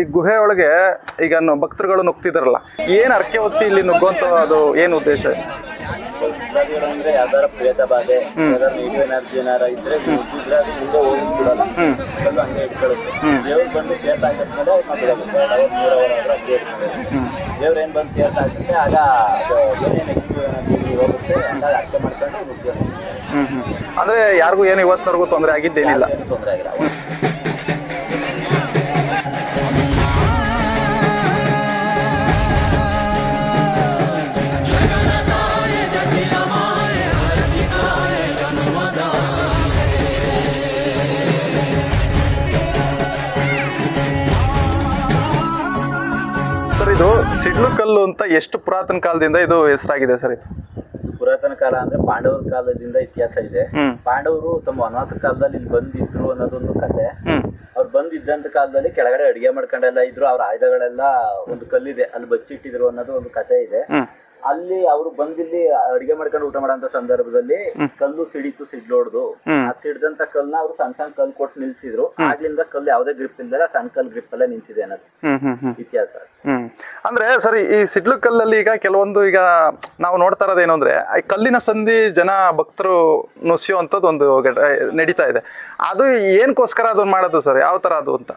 ಈ ಗುಹೆ ಒಳಗೆ ಈಗ ಭಕ್ತರುಗಳು ನುಗ್ತಿದಾರಲ್ಲ, ಏನ್ ಅರ್ಕೆ ಹೊತ್ತಿ ಇಲ್ಲಿ ನುಗ್ಗುವಂತ ಅದು ಏನ್ ಉದ್ದೇಶ? ಅಂದ್ರೆ ಎನರ್ಜಿ ಏನಾರ ಇದ್ರೆ ಅಂದ್ರೆ ಯಾರಿಗೂ ಏನು ಇವತ್ತಿನವರೆಗೂ ತೊಂದರೆ ಆಗಿದ್ದೇನಿಲ್ಲ. ತೊಂದರೆ ಆಗಿಲ್ಲ. ಸರ್ ಇದು ಸಿಡ್ಲು ಕಲ್ಲು ಅಂತ ಎಷ್ಟು ಪುರಾತನ ಕಾಲದಿಂದ ಇದು ಹೆಸರಾಗಿದೆ ಸರ್ ಇದು? ಪುರಾತನ ಕಾಲ ಅಂದ್ರೆ ಪಾಂಡವರ ಕಾಲದಿಂದ ಇತಿಹಾಸ ಇದೆ. ಪಾಂಡವರು ತಮ್ಮ ವನವಾಸ ಕಾಲದಲ್ಲಿ ಇಲ್ಲಿ ಬಂದಿದ್ರು ಅನ್ನೋದೊಂದು ಕತೆ. ಅವ್ರು ಬಂದಿದ್ದಂತ ಕಾಲದಲ್ಲಿ ಕೆಳಗಡೆ ಅಡಿಗೆ ಮಾಡ್ಕೊಂಡೆಲ್ಲ ಇದ್ರು. ಅವ್ರ ಆಯುಧಗಳೆಲ್ಲ ಒಂದು ಕಲ್ಲಿದೆ ಅಲ್ಲಿ ಬಚ್ಚಿಟ್ಟಿದ್ರು ಅನ್ನೋದು ಒಂದು ಕತೆ ಇದೆ. ಅಲ್ಲಿ ಅವ್ರು ಬಂದಿಲ್ಲಿ ಅಡಿಗೆ ಮಾಡ್ಕೊಂಡು ಊಟ ಮಾಡೋ ಸಂದರ್ಭದಲ್ಲಿ ಕಲ್ಲು ಸಿಡಿತು ಸಿಡ್ಲೋಡ್ದು. ಆ ಸಿಡ್ದಂತ ಕಲ್ನ ಅವ್ರು ಸಣ್ಣ ಸಣ್ಣ ಕಲ್ ಕೊಟ್ಟು ನಿಲ್ಸಿದ್ರು. ಆಗ್ಲಿಂದ ಕಲ್ಲು ಯಾವ್ದೇ ಗ್ರಿಪ್ ಇಲ್ದಲ್ಲ ಸಣ್ಣ ಕಲ್ ಗ್ರಿಪ್ ಅಲ್ಲೇ ನಿಂತಿದೆ ಅನ್ನೋದು ಇತಿಹಾಸ. ಅಂದ್ರೆ ಸರಿ ಈ ಸಿಡ್ಲು ಕಲ್ಲಲ್ಲಿ ಈಗ ಕೆಲವೊಂದು ಈಗ ನಾವು ನೋಡ್ತಾ ಇರೋದೇನು ಅಂದ್ರೆ ಕಲ್ಲಿನ ಸಂಧಿ ಜನ ಭಕ್ತರು ನುಸಿಯುವಂತದ್ದು ಒಂದು ನಡೀತಾ ಇದೆ. ಅದು ಏನಕ್ಕೋಸ್ಕರ ಅದನ್ನ ಮಾಡೋದು ಸರ್? ಯಾವ ತರ ಅದು ಅಂತ?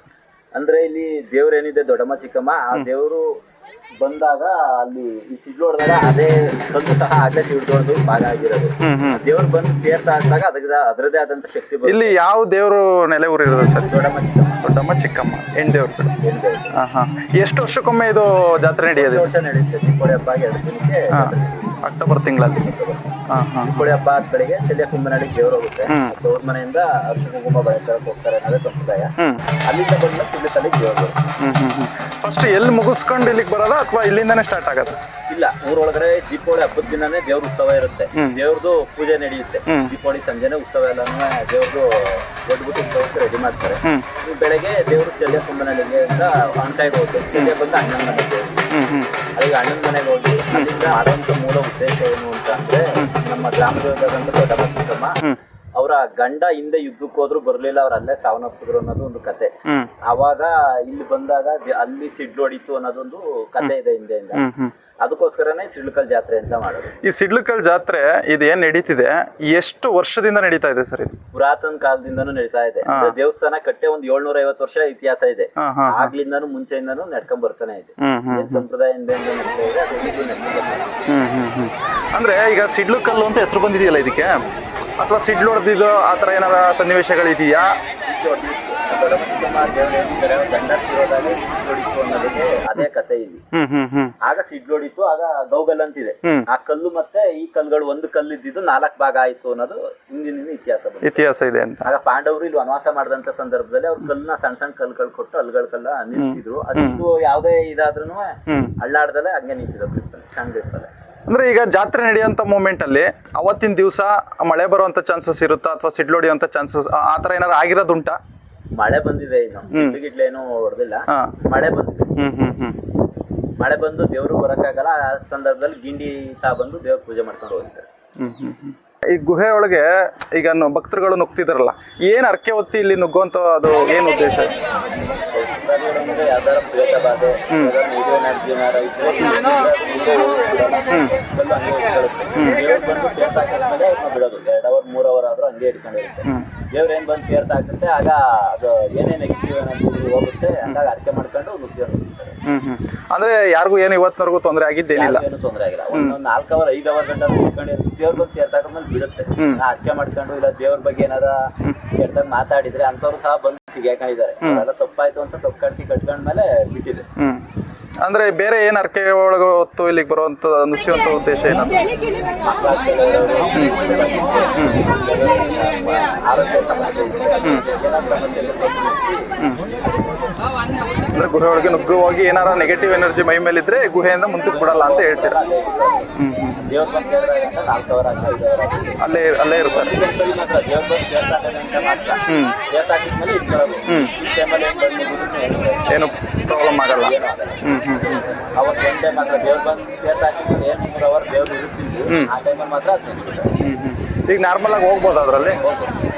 ಅಂದ್ರೆ ಇಲ್ಲಿ ದೇವ್ರೇನಿದೆ ದೊಡ್ಡಮ್ಮ ಚಿಕ್ಕಮ್ಮ ಆ ದೇವ್ರು ಬಂದಾಗ ಅಲ್ಲಿ ಈ ಸಿಡ್ಲೋಡ್ದಾಗ ಅದೇ ಕಂದು ಸಹ ಅದೇ ಸಿಡ್ದೋಡ್ದು ಭಾಗ ಆಗಿರೋದು ದೇವ್ರ ಹ್ಮ್. ದೇವ್ರು ಬಂದು ತೀರ್ಥ ಆದಾಗ ಅದಕ್ಕೆ ಅದರದೇ ಆದಂತ ಶಕ್ತಿ ಬರುತ್ತೆ. ಇಲ್ಲಿ ಯಾವ ದೇವರು ನೆಲೆ ಊರಿರೋದು ಸರ್? ದೊಡ್ಡಮ್ಮ ಚಿಕ್ಕಮ್ಮ. ದೊಡ್ಡಮ್ಮ ಚಿಕ್ಕಮ್ಮ ಹೆಣ್ ದೇವ್ರ ಕಡೆ. ಏನ್ ದೇವ್ರು? ಹಾ ಹಾ ಎಷ್ಟು ವರ್ಷಕ್ಕೊಮ್ಮೆ ಇದು ಜಾತ್ರೆ ನಡೆಯೋದು ವರ್ಷ ನಡೆಯುತ್ತೆ. ದೀಪಾವಳಿ ಹಬ್ಬ ಎರಡು ದಿನಕ್ಕೆ ಹಾ. ಅಕ್ಟೋಬರ್ ತಿಂಗಳಲ್ಲಿ. ಹಾಂ ಹಾ ದೀಪಾವಳಿ ಹಬ್ಬ ಆದ ಬೆಳಿಗ್ಗೆ ಚಳಿಯ ಕುಂಬನಾಡಿ ದೇವ್ರು ಹೋಗುತ್ತೆ. ಹ್ಮ್. ತವ್ರ ಮನೆಯಿಂದ ಅರ್ಶಿನ ಕುಂಕುಮ ಬಳೆ ತರಕ್ ಹೋಗ್ತಾರೆ ಅನ್ನೋದೇ ಸಂಪ್ರದಾಯ. ಅಲ್ಲಿಂದ ಬಂದ ಸಿಡ್ಲಕಲ್ಲಿ ದೇವ್ರು. ಹ್ಮ್ ಹ್ಮ್. ಫಸ್ಟ್ ಎಲ್ಲಿ ಮುಗಿಸ್ಕೊಂಡು ಇಲ್ಲಿಗೆ ಬರೋದ ಅಥವಾ ಇಲ್ಲಿಂದಾನೇ ಸ್ಟಾರ್ಟ್ ಆಗೋದು? ಇಲ್ಲ ಊರೊಳಗಡೆ ದೀಪಾವಳಿ ಹಬ್ಬದ ದಿನನೇ ದೇವ್ರ ಉತ್ಸವ ಇರುತ್ತೆ. ದೇವ್ರದು ದೇವ್ರದ್ದು ಪೂಜೆ ನಡೆಯುತ್ತೆ. ದೀಪಾವಳಿ ಸಂಜೆನೆ ಉತ್ಸವ ಎಲ್ಲಾನು ದೇವ್ರದ್ದು ದೊಡ್ಡಬಿಟ್ಟು ಉತ್ಸವಕ್ಕೆ ರೆಡಿ ಮಾಡ್ತಾರೆ. ಬೆಳಗ್ಗೆ ದೇವ್ರು ಚೆಲ್ಲೆ ಕುಂಭನಹಳ್ಳಿಗೆ ಅಂತ ಅಣಕಾಯಿಗೆ ಹೋಗುತ್ತೆ. ಚೆಲ್ಲೆ ಬಂದು ಅಣ್ಣನ ಮನೆಗೆ ಹೋಗಿ ಅಲ್ಲಿಗೆ ಅಣ್ಣನ ಮನೆಗೆ ಹೋಗಿ ಅಲ್ಲಿಂದ ಮಾಡುವಂತ ಮೂಲ ಉದ್ದೇಶ ಏನು ಅಂತ ಅಂದ್ರೆ ನಮ್ಮ ಗ್ರಾಮದಲ್ಲಿರ್ತಕ್ಕಂಥ ದೊಡ್ಡ ಹ್ಮ್. ಅವರ ಗಂಡ ಹಿಂದೆ ಯುದ್ಧಕ್ಕೆ ಹೋದ್ರು ಬರ್ಲಿಲ್ಲ ಅವ್ರ ಅಲ್ಲೇ ಸಾವನ್ನಪ್ಪಿದ್ರು ಅನ್ನೋದು ಒಂದು ಕತೆ. ಅವಾಗ ಇಲ್ಲಿ ಬಂದಾಗ ಅಲ್ಲಿ ಸಿಡ್ಲು ಹೊಡಿತು ಅನ್ನೋದೊಂದು ಕತೆ ಇದೆ ಹಿಂದೆಯಿಂದ. ಅದಕ್ಕೋಸ್ಕರನೇ ಸಿಡ್ಲಕಲ್ ಜಾತ್ರೆ ಅಂತ ಮಾಡೋದು. ಈ ಸಿಡ್ಲುಕಲ್ ಜಾತ್ರೆ ಇದು ಏನ್ ನಡೀತಿದೆ? ಎಷ್ಟು ವರ್ಷದಿಂದ ನಡೀತಾ ಇದೆ ಸರ್ ಇದು? ಪುರಾತನ ಕಾಲದಿಂದನೂ ನಡೀತಾ ಇದೆ. ದೇವಸ್ಥಾನ ಕಟ್ಟೆ ಒಂದ್ ಏಳ್ನೂರ ಐವತ್ತು ವರ್ಷ ಇತಿಹಾಸ ಇದೆ. ಆಗ್ಲಿಂದಾನು ಮುಂಚೆಯಿಂದಾನು ನಡ್ಕೊಂಡ್ ಬರ್ತಾನೆ ಇದೆ. ಸಂಪ್ರದಾಯ ಅಂದ್ರೆ ಈಗ ಸಿಡ್ಲುಕಲ್ಲು ಅಂತ ಹೆಸರು ಬಂದಿದೆಯಲ್ಲ ಇದಕ್ಕೆ? ಅಥವಾ ಸಿಡ್ಲು ಹೊಡೆದಿದ್ದು ಆ ಥರ ಏನಾರ ಸನ್ನಿವೇಶಗಳಿದೆಯಾ? ಅದೇ ಕತೆ ಇಲ್ಲಿ. ಆಗ ಸಿಡ್ಲು ಹೊಡಿತು ಆಗ ಗೌಗಲ್ ಅಂತಿದೆ. ಇದೆ ಆ ಕಲ್ಲು ಮತ್ತೆ ಈ ಕಲ್ಲುಗಳು ಒಂದು ಕಲ್ಲು ಇದ್ದಿದ್ದು ನಾಲ್ಕು ಭಾಗ ಆಯ್ತು ಅನ್ನೋದು ಹಿಂದಿನ ಇತಿಹಾಸ ಇತಿಹಾಸ ಇದೆ ಅಂತ. ಆಗ ಪಾಂಡವರು ಇಲ್ಲಿ ವನವಾಸ ಮಾಡಿದಂತ ಸಂದರ್ಭದಲ್ಲಿ ಅವ್ರ ಕಲ್ಲನ್ನ ಸಣ್ಣ ಸಣ್ಣ ಕಲ್ಗಳು ಕೊಟ್ಟು ಅಲ್ಗಳ ಕಲ್ಲ ನಿಲ್ಸಿದ್ರು. ಅದು ಯಾವುದೇ ಇದಾದ್ರೂ ಹ್ಮ್. ಅಳ್ಳಾಡ್ದಲೆ ಹಂಗೆ ನಿಂತಿದ್ರು ಸಣ್ಣ ಗ್ರಿಪ್ಪಲ್ಲಿ ಅಂದ್ರೆ ಈಗ ಜಾತ್ರೆ ನಡೆಯುವಂತ ಮೂಮೆಂಟ್ ಅಲ್ಲಿ ಅವತ್ತಿನ ದಿವಸ ಮಳೆ ಬರುವಂತ ಚಾನ್ಸಸ್ ಇರುತ್ತಾ ಅಥವಾ ಸಿಡ್ಲು ಹೊಡಿಯುವಂತ ಚಾನ್ಸಸ್ ಆ ಥರ ಏನಾರ ಆಗಿರೋದುಂಟಾ ಮಳೆ ಬಂದಿದೆ ಸಿಡ್ಲು ಏನೂ ಹೊಡೆದಿಲ್ಲ. ಹಾ. ಮಳೆ ಬಂದಿದೆ. ಹ್ಮ್ ಹ್ಮ್ ಹ್ಮ್. ಮಳೆ ಬಂದು ದೇವರು ಬರಕ್ಕಾಗಲ್ಲ. ಆ ಸಂದರ್ಭದಲ್ಲಿ ಗಿಂಡಿ ತಾ ಬಂದು ದೇವ್ರ ಪೂಜೆ ಮಾಡ್ಕೊಂಡು ಹೋಗ್ತಾರೆ. ಹ್ಮ್ ಹ್ಮ್ ಹ್ಮ್. ಈ ಗುಹೆ ಒಳಗೆ ಈಗ ನು- ಭಕ್ತರುಗಳು ನುಗ್ತಿದಾರಲ್ಲ ಏನ್ ಅರ್ಕೆ ಹೊತ್ತಿ ಇಲ್ಲಿ ನುಗ್ಗುವಂತ ಅದು ಏನು ಉದ್ದೇಶ? ಯಾವ್ದಾರ ಪ್ರೇತ ಬಾಧೆ ಇದ್ರೆ ಹೋಗಿ. ದೇವ್ರು ಬಂದು ತೀರ್ಥ ಹಾಕಿದ್ಮೇಲೆ ಅವ್ರನ್ನ ಬಿಡೋದು ಎರಡು ಅವರ್ ಮೂರ್ ಅವರ್ ಆದ್ರೂ ಹಂಗೆ ದೇವ್ರ ಏನ್ ಬಂದು ಹಾಕುತ್ತೆ ಆಗ ಅದು ಏನೇ ನೆಗೆಟಿವ್ ಹೋಗುತ್ತೆ ಹಂಗಾಗಿ ಅರ್ಕೆ ಮಾಡ್ಕೊಂಡು ಹ್ಮ್ ಅಂದ್ರೆ ಯಾರಿಗೂ ಏನು ಇವತ್ತಿನವರೆಗೂ ತೊಂದರೆ ಆಗಿದ್ದೇನಿಲ್ಲ ಏನು ತೊಂದರೆ ಆಗಿಲ್ಲ ಒಂದು ನಾಲ್ಕು ಅವರ್ ಐದು ಅವರ್ ಗಂಟೆ ಇಟ್ಕೊಂಡಿರ್ತೀವಿ ದೇವ್ರ ಬಂದು ತೀರ್ಥ ಹಾಕಿದ್ಮೇಲೆ ಬಿಡುತ್ತೆ. ಅರ್ಕೆ ಮಾಡ್ಕೊಂಡು ಇಲ್ಲ ದೇವ್ರ ಬಗ್ಗೆ ಏನಾರ ಕೆಟ್ಟದಾಗ ಮಾತಾಡಿದ್ರೆ ಅಂತವ್ರು ಸಹ ಬಂದು ಸಿಗಾಕೊಂಡಿದ್ದಾರೆ ಅದೆಲ್ಲ ತಪ್ಪಾಯ್ತು ಅಂತ ತಪ್ಪು ಕಟ್ಟಿ ಕಟ್ಕೊಂಡ್ಮೇಲೆ ಬಿಟ್ಟಿದೆ. ಹ್ಮ್. ಅಂದ್ರೆ ಬೇರೆ ಏನ್ ಅರ್ಕೆ ಒಳಗೆ ಹೊತ್ತು ಇಲ್ಲಿಗೆ ಬರುವಂತ ನುಸಿಯುವಂತ ಉದ್ದೇಶ ಏನು ಅಂದ್ರೆ ಗುಹೆ ಒಳಗೆ ನುಗ್ಗುವಾಗಿ ಏನಾರ ನೆಗೆಟಿವ್ ಎನರ್ಜಿ ಮೈ ಮೇಲಿದ್ರೆ ಗುಹೆಯಿಂದ ಮುಂದಕ್ಕೆ ಬಿಡಲ್ಲ ಅಂತ ಹೇಳ್ತೀರಾ? ಹ್ಮ್. ಅವರ್ ಅಲ್ಲೇ ಅಲ್ಲೇ ಇರ್ತಾರೆ ಏನ್ ಪ್ರಾಬ್ಲಮ್ ಆಗಲ್ಲ ಹ್ಮ್. ಹ್ಮ್. ಅವತ್ತು ಗಂಟೆ ಮಾತ್ರ ದೇವ್ರ ಬಂದು ಹಾಕಿದ್ರೆ ಏನು ಮೂರು ಅವರ್ ಆ ಟೈಮಲ್ಲಿ ಮಾತ್ರ ಹ್ಮ್ ಹ್ಮ್. ಈಗ ಹೋಗ್ಬೋದು ಅದರಲ್ಲಿ? ಹೋಗ್ಬೋದು